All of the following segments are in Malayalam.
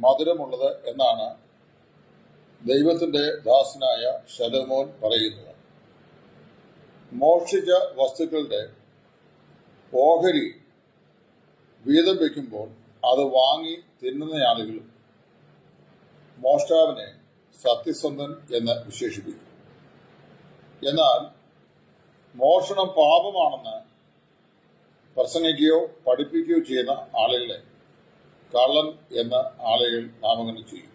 മധുരമുള്ളത് എന്നാണ് ദൈവത്തിന്റെ ദാസനായ ശലോമോൻ പറയുന്നത്. മോക്ഷിച്ച വസ്തുക്കളുടെ ഓഹരി വീതം വയ്ക്കുമ്പോൾ അത് വാങ്ങി തിന്നുന്ന ആളുകളും മോഷ്ടാവിനെ സത്യസന്ധൻ എന്ന് വിശേഷിപ്പിക്കും എന്നാൽ മോഷണം പാപമാണെന്ന് പ്രസംഗിക്കുകയോ പഠിപ്പിക്കുകയോ ചെയ്യുന്ന ആളുകളെ കള്ളൻ എന്ന ആളുകൾ നാമകരണം ചെയ്യും.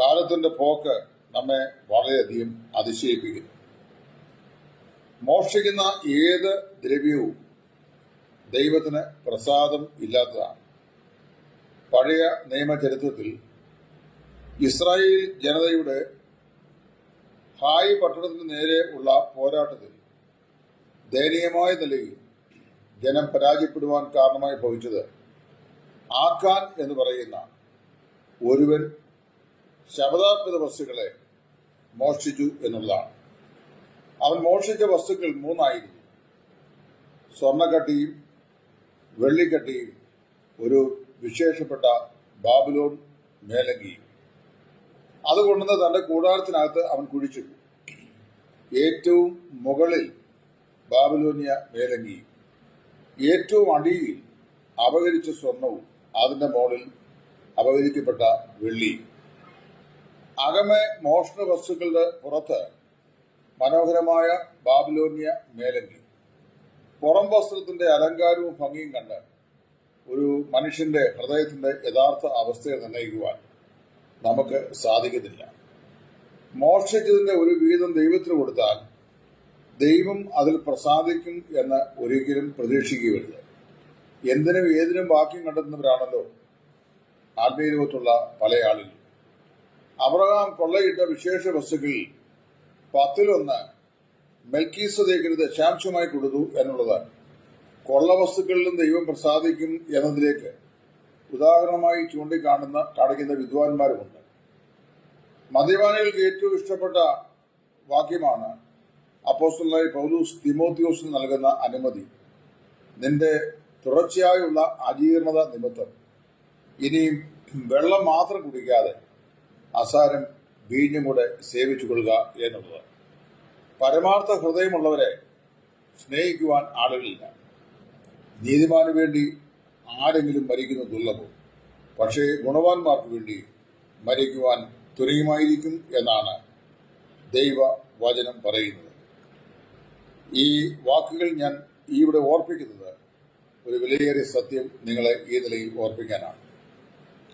കാലത്തിന്റെ പോക്ക് നമ്മെ വളരെയധികം അതിശയിപ്പിക്കുന്നു. മോഷ്ടിക്കുന്ന ഏത് ദ്രവ്യവും ദൈവത്തിന് പ്രസാദം ഇല്ലാത്തതാണ്. പഴയ നിയമചരിത്രത്തിൽ ഇസ്രായേൽ ജനതയുടെ ഹായ് പട്ടണത്തിന് നേരെ ഉള്ള പോരാട്ടത്തിൽ ദയനീയമായ നിലയിൽ ജനം പരാജയപ്പെടുവാൻ കാരണമായി ഭവിച്ചത് ആഖാൻ എന്ന് പറയുന്ന ഒരുവൻ ശബദാത്മക വസ്തുക്കളെ മോഷ്ടിച്ചു എന്നുള്ളതാണ്. അവൻ മോഷ്ടിച്ച വസ്തുക്കൾ മൂന്നായിരുന്നു. സ്വർണക്കട്ടിയും വെള്ളിക്കട്ടിയും ഒരു വിശേഷപ്പെട്ട ബാബിലോൺ മേലങ്കിയും. അതുകൊണ്ടുതന്നെ തന്റെ കൂടാരത്തിനകത്ത് അവൻ കുഴിച്ചു. ഏറ്റവും മുകളിൽ ബാബിലോനിയ മേലങ്കിയും ഏറ്റവും അടിയിൽ അപകരിച്ച സ്വർണവും അതിന്റെ മുകളിൽ അപകരിക്കപ്പെട്ട വെള്ളി. അകമെ മോഷണ വസ്തുക്കളുടെ പുറത്ത് മനോഹരമായ ബാബിലോന്യ മേലങ്കി. പുറം വസ്ത്രത്തിന്റെ അലങ്കാരവും ഭംഗിയും കണ്ട് ഒരു മനുഷ്യന്റെ ഹൃദയത്തിന്റെ യഥാർത്ഥ അവസ്ഥയെ നിർണയിക്കുവാൻ നമുക്ക് സാധിക്കുന്നില്ല മോഷിച്ചതിന്റെ ഒരു വീതം ദൈവത്തിന് കൊടുത്താൽ ദൈവം അതിൽ പ്രസാദിക്കും എന്ന് ഒരിക്കലും പ്രതീക്ഷിക്കുകയുമില്ല എന്തിനും ഏതിനും വാക്യം കണ്ടെത്തുന്നവരാണല്ലോ ആത്മീയരൂപത്തുള്ള പല ആളുകൾ. അബ്രഹാം കൊള്ളയിട്ട വിശേഷ വസ്തുക്കളിൽ പത്തിലൊന്ന് മെൽക്കീസതേക്കിന് ദശാംശമായി കൊടുത്തു എന്നുള്ളതാണ്. കൊള്ള വസ്തുക്കളിലും ദൈവം പ്രസാദിക്കും എന്നതിലേക്ക് ഉദാഹരണമായി ചൂണ്ടിക്കാണുന്ന കാണിക്കുന്ന വിദ്വാൻമാരുമുണ്ട്. മദ്യപാനികൾക്ക് ഏറ്റവും ഇഷ്ടപ്പെട്ട വാക്യമാണ് അപ്പോസ്റ്റലായി പൗലൂസ് തിമോത്തിയോസിന് നൽകുന്ന അനുമതി. നിന്റെ തുടർച്ചയായുള്ള അജീർണത നിമിത്തം. ഇനിയും വെള്ളം മാത്രം കുടിക്കാതെ അസാരം വീഞ്ഞും കൂടെ സേവിച്ചു കൊള്ളുക എന്നുള്ളത്. പരമാർത്ഥ ഹൃദയമുള്ളവരെ സ്നേഹിക്കുവാൻ ആളുകളില്ല. നീതിമാന് വേണ്ടി ആരെങ്കിലും മരിക്കുന്ന ദുർലഭം. പക്ഷേ ഗുണവാന്മാർക്ക് വേണ്ടി മരിക്കുവാൻ തുരയുമായിരിക്കും എന്നാണ് ദൈവ വചനം പറയുന്നത്. ഈ വാക്കുകൾ ഞാൻ ഇവിടെ ഓർപ്പിക്കുന്നത് ഒരു വിലയേറിയ സത്യം നിങ്ങളെ ഈ നിലയിൽ ഓർപ്പിക്കാനാണ്.